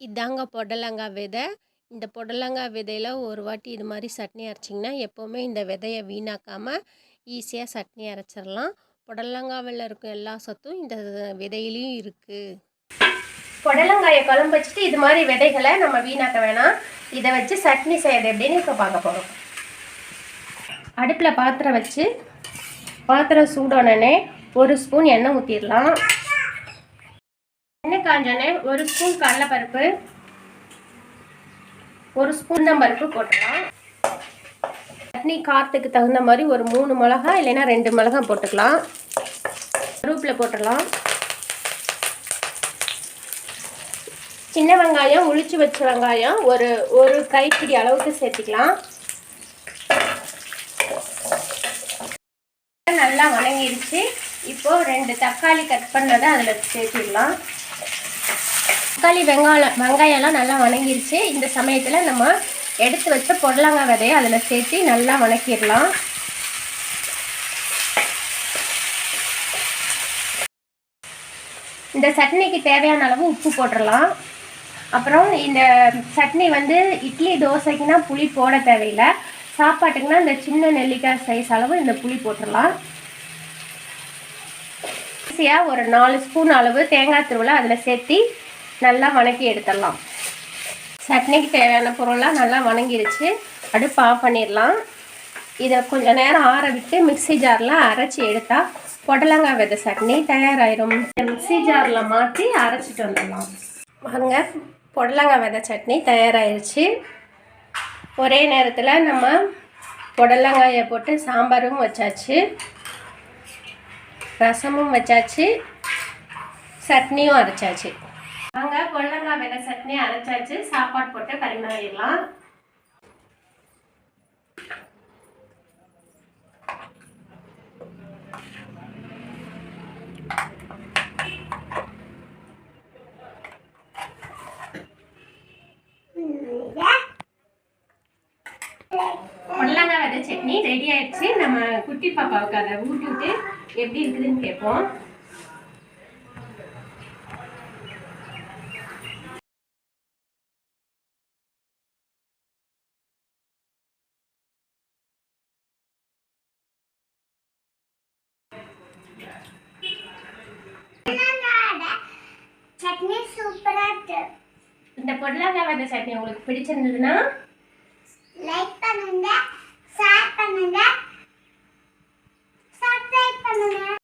இதாங்க புடலங்காய் விதை. இந்த புடலங்காய் விதையில் ஒரு வாட்டி இது மாதிரி சட்னி அரைச்சிங்கன்னா எப்போவுமே இந்த விதையை வீணாக்காமல் ஈஸியாக சட்னி அரைச்சிடலாம் புடலங்காவில் இருக்க எல்லா சத்தும் இந்த விதையிலையும் இருக்குது புடலங்காயை குழம்பு வச்சுட்டு இது மாதிரி விதைகளை நம்ம வீணாக்க வேணாம். இதை வச்சு சட்னி செய்யறது எப்படின்னு இப்போ பார்க்க போகிறோம் அடுப்பில் பாத்திரம் வச்சு பாத்திரம் சூடானே ஒரு ஸ்பூன் எண்ணெய் ஊற்றிடலாம் காஞ்சோடனே ஒரு ஸ்பூன் கடலைப்பருப்பு ஒரு ஸ்பூன் தான் பருப்பு போட்டுக்கலாம். சட்னி காரத்துக்கு தகுந்த மாதிரி ஒரு மூணு மிளகா இல்லைன்னா ரெண்டு மிளகா போட்டுக்கலாம். கருவேப்பில் போட்டுடலாம் சின்ன வெங்காயம் உளிச்சு வச்ச வெங்காயம் ஒரு ஒரு கைப்பிடி அளவுக்கு சேர்த்துக்கலாம். நல்லா வணங்கிடுச்சு இப்போ ரெண்டு தக்காளி கட் பண்ணதை அதில் சேர்த்துடலாம். தக்காளி வெங்காயம் வெங்காயம்லாம் நல்லா வணங்கிருச்சு. இந்த சமயத்தில் நம்ம எடுத்து வச்ச பொடலங்காய் விதையை அதில் சேர்த்து நல்லா வணக்கிடலாம். இந்த சட்னிக்கு தேவையான அளவு உப்பு போட்டுடலாம். அப்புறம் இந்த சட்னி வந்து இட்லி தோசைக்குனா புளி போட தேவையில்லை. சாப்பாட்டுக்குனா இந்த சின்ன நெல்லிக்காய் சைஸ் அளவு இந்த புளி போட்டுடலாம். ஈஸியாக ஒரு நாலு ஸ்பூன் அளவு தேங்காய் திருவிழா அதில் சேர்த்து நல்லா வணக்கி எடுத்துடலாம். சட்னிக்கு தேவையான பொருள்லாம் நல்லா வணங்கிடுச்சு. அடுப்பு ஆஃப் பண்ணிடலாம். இதை கொஞ்சம் நேரம் ஆற விட்டு மிக்ஸி ஜாரில் அரைச்சி எடுத்தால் புடலங்காய் விதை சட்னி தயாராயிரும். மிக்ஸி ஜாரில் மாற்றி அரைச்சிட்டு வந்துடலாம். வாங்க புடலங்காய் விதை சட்னி தயாராகிருச்சு ஒரே நேரத்தில் நம்ம புடலங்காயை போட்டு சாம்பாரும் வச்சாச்சு. ரசமும் வச்சாச்சு. சட்னியும் அரைச்சாச்சு. அங்க புடலங்காய் விதை சட்னி அரைச்சாச்சு. சாப்பாடு போட்டு பரிமாறிடலாம். புடலங்காய் விதை சட்னி ரெடி ஆயிடுச்சு. நம்ம குட்டி பாப்பாவுக்கு அதை ஊட்டி விட்டு எப்படி இருக்குதுன்னு கேட்போம். சட்னி சூப்பரா இருக்கு. இந்த புடலங்காய் விதை சட்னி உங்களுக்கு பிடிச்சிருந்ததுன்னா லைக் பண்ணுங்க.